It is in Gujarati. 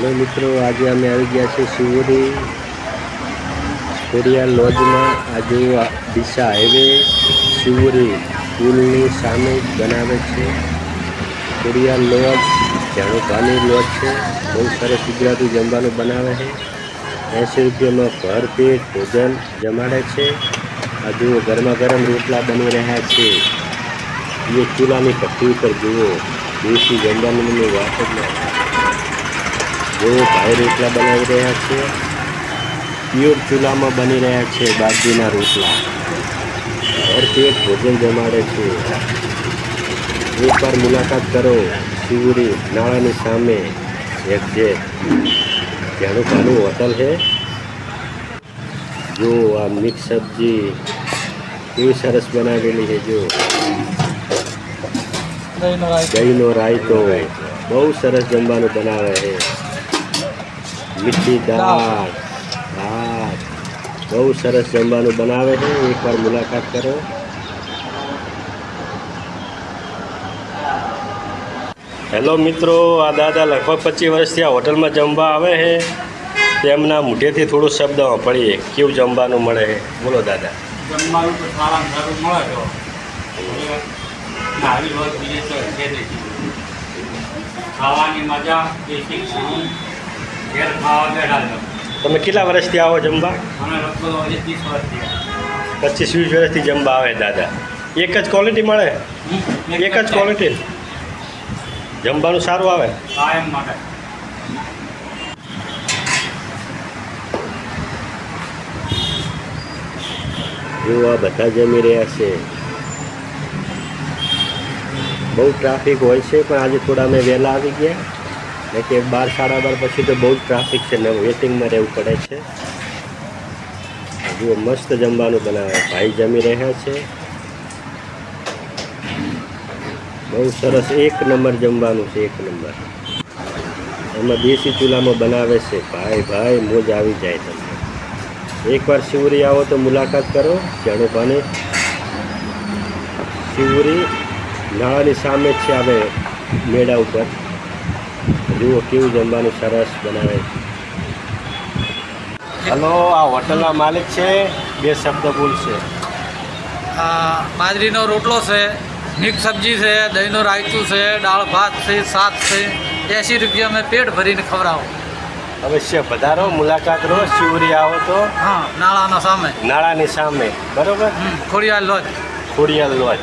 હેલો મિત્રો આજે અમે આવી ગયા છીએ શિવરી ખોડિયાર લોજમાં. આજે દિશા હાઈવે શિવરી પુલની સામે બનાવે છે. ખોડિયાર લોજ જાણુભાની લોજ છે. બહુ સરસ ગુજરાતી જમવાનું બનાવે છે. એંસી રૂપિયામાં ભર પેટ ભોજન જમાડે છે. આ જુઓ, ગરમા ગરમ રોટલા બની રહ્યા છે. એ ચૂલાની ભઠ્ઠી ઉપર જુઓ. દેશી જમવાની વાત જ ના જેઓ ભાઈ રોટલા બનાવી રહ્યા છે. પ્યોર ચૂલામાં બની રહ્યા છે બાજરીના રોટલા. ભરપેટ ભોજન જમાડે છે. એકવાર મુલાકાત કરો. શિવરી નાળાની સામે. એક્ઝેક્ટ ત્યાંનું ભાનું હોટલ છે. જો આ મિક્સ સબ્જી કેવી સરસ બનાવેલી છે જો. દહીંનો રાયતો. બહુ સરસ જમવાનું બનાવે છે. મીઠી દાળ. ભાત બહુ સરસ જમવાનું બનાવે છે. એકવાર મુલાકાત કરો. હેલો મિત્રો, આ દાદા લગભગ પચીસ વર્ષથી આ હોટલમાં જમવા આવે છે. તેમના મૂઢેથી થોડું શબ્દ વાપરીએ. કેવું જમવાનું મળે? છે બોલો દાદા. જમવાનું તો સારા મળે તો. ખાવાની મજા તમે કેટલા વર્ષથી આવો જમવા? પચીસ વીસ વર્ષથી જમવા આવે દાદા. એક જ ક્વોલિટી મળે? એક જ ક્વોલિટી જમવાનું સારું આવે? કાયમ જો આ બધા જમી રહ્યા છે. બહુ ટ્રાફિક હોય છે પણ આજે થોડા અમે વહેલા આવી ગયા. ને કે બાર, સાડા બાર પછી તો બહુ જ ટ્રાફિક છે ને વેટિંગમાં રહેવું પડે છે. જુઓ, મસ્ત જમવાનું બનાવે. ભાઈ જમી રહ્યા છે. બહુ સરસ, એક નંબર જમવાનું છે, એક નંબર. એમાં દેશી ચૂલામાં બનાવે છે. ભાઈ ભાઈ, મોજ આવી જાય તમને. એકવાર શિવરી આવો તો મુલાકાત કરો. જાણુભાને શિવરી નાળાની સામે જ છે આવે મેળા ઉપર. જુઓ કેવું જમવાનું સરસ બનાવે હલો આ હોટલના માલિક છે? બે શબ્દ બોલશે આ બાજરીનો રોટલો છે મિક્સ સબ્જી છે દહીંનું રાયતું છે દાળ ભાત છે શાક છે એંસી રૂપિયા મેં પેટ ભરીને ખવડાવો. અવશ્ય પધારો મુલાકાત લો શિવરી આવો તો. હા નાળાના સામે. નાળાની સામે બરોબર? Khodiyar lodge Khodiyar lodge